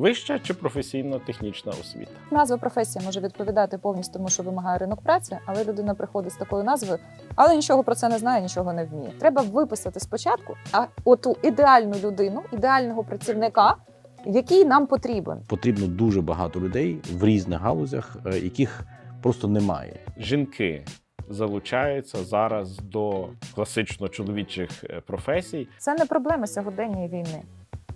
Вища чи професійно-технічна освіта? Назва професії може відповідати повністю тому, що вимагає ринок праці, але людина приходить з такою назвою, але нічого про це не знає, нічого не вміє. Треба виписати спочатку, а оту ідеальну людину, ідеального працівника, який нам потрібен. Потрібно дуже багато людей в різних галузях, е, яких просто немає. Жінки залучаються зараз до класично чоловічих е, професій. Це не проблема сьогодення війни.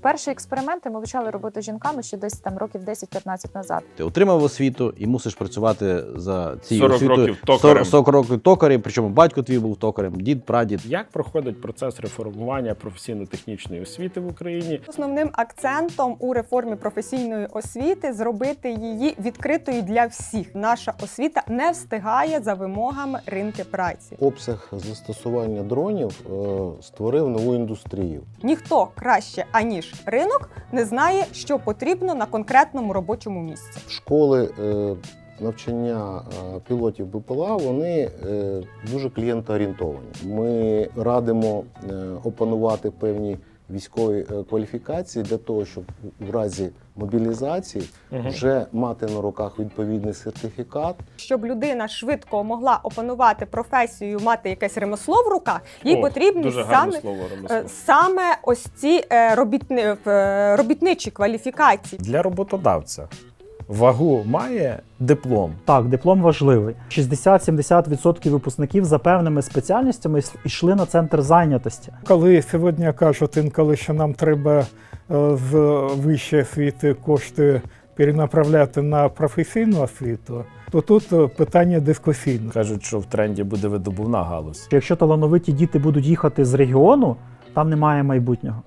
Перші експерименти ми почали робити з жінками ще десь там років 10-15 назад. Ти отримав освіту і мусиш працювати за цією 40 освітою років токарем. 40 років токарем, причому батько твій був токарем, дід, прадід. Як проходить процес реформування професійно-технічної освіти в Україні? Основним акцентом у реформі професійної освіти зробити її відкритою для всіх. Наша освіта не встигає за вимогами ринки праці. Обсяг застосування дронів е, створив нову індустрію. Ніхто краще аніж ринок не знає, що потрібно на конкретному робочому місці. Школи е, навчання е, пілотів БПЛА вони е, дуже клієнтоорієнтовані. Ми радимо опанувати певні військові е, кваліфікації для того, щоб в разі мобілізації вже мати на руках відповідний сертифікат. Щоб людина швидко могла опанувати професію, мати якесь ремесло в руках, їй О, потрібні дуже саме, слово е, саме ось ці е, робітни, робітничі кваліфікації. Для роботодавця вагу має диплом. Так, диплом важливий. 60-70% випускників за певними спеціальностями йшли на центр зайнятості. Коли сьогодні кажуть інколи, що нам треба е, з вищої освіти кошти перенаправляти на професійну освіту, то тут е, питання дискусійне. Кажуть, що в тренді буде видобувна галузь. Якщо талановиті діти будуть їхати з регіону, там немає майбутнього.